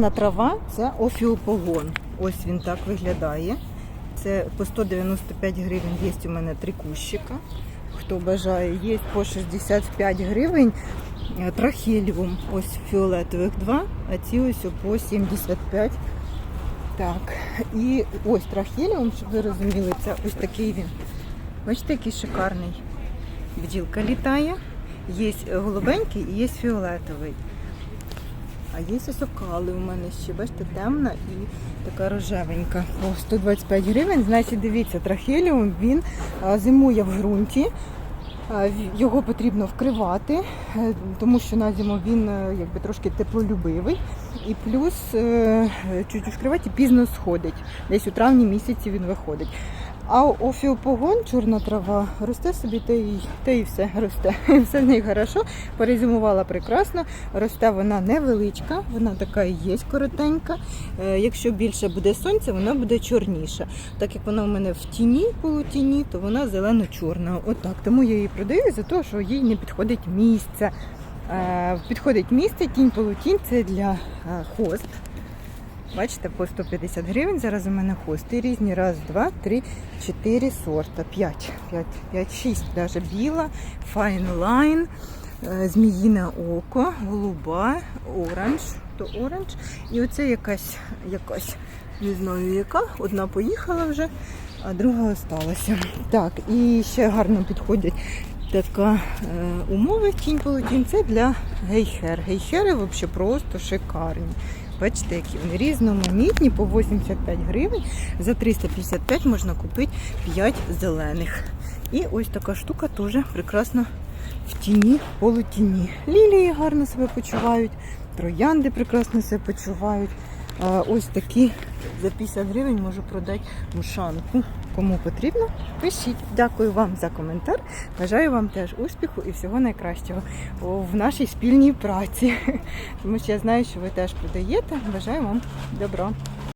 На трава це офіопогон. Ось він так виглядає. Це по 195 гривень є у мене три кущика. Хто бажає, є по 65 гривень е, трахеліум. Ось фіолетових два, а ці ось по 75. Так, і ось трахеліум, щоб ви розуміли, це ось такий він. Бачите, який шикарний. Бджілка літає. Є голубенький і є фіолетовий. А є ось окали у мене ще, бачите, темна і така рожевенька. По 125 гривень. Значить, дивіться, трахеліум він зимує в ґрунті. Його потрібно вкривати, е, тому що на зиму він е, якби трошки теплолюбивий. І плюс е, чуть вкривати пізно сходить. Десь у травні місяці він виходить. А офіопогон, чорна трава, росте собі, те і, те і все росте. Все в ній хорошо. Перезимувала прекрасно. Росте вона невеличка, вона така і є коротенька. Е, Якщо більше буде сонця, вона буде чорніша. Так як вона у мене в тіні, полутіні, то вона зелено-чорна. Отак. Тому я її продаю за те, що їй не підходить місце. Е, Підходить місце, тінь полутінь це для е, хост. Бачите, по 150 гривень. Зараз у мене хости різні. Раз, два, три, чотири сорта. П'ять. П'ять, п'ять, шість. Даже біла, файн лайн, е, зміїне око, голуба, оранж, то оранж. І оце якась, якась, не знаю яка. Одна поїхала вже, а друга осталася. Так, і ще гарно підходять така е, умова тінь полотін. Це для гейхер. Гейхери взагалі просто шикарні. Бачите, які вони різноманітні, по 85 гривень. За 355 можна купити 5 зелених. І ось така штука теж прекрасно в тіні, полутіні. Лілії гарно себе почувають, троянди прекрасно себе почувають. Ось такі за 50 гривень можу продати мушанку. Кому потрібно, пишіть. Дякую вам за коментар. Бажаю вам теж успіху і всього найкращого в нашій спільній праці. Тому що я знаю, що ви теж продаєте. Бажаю вам добра.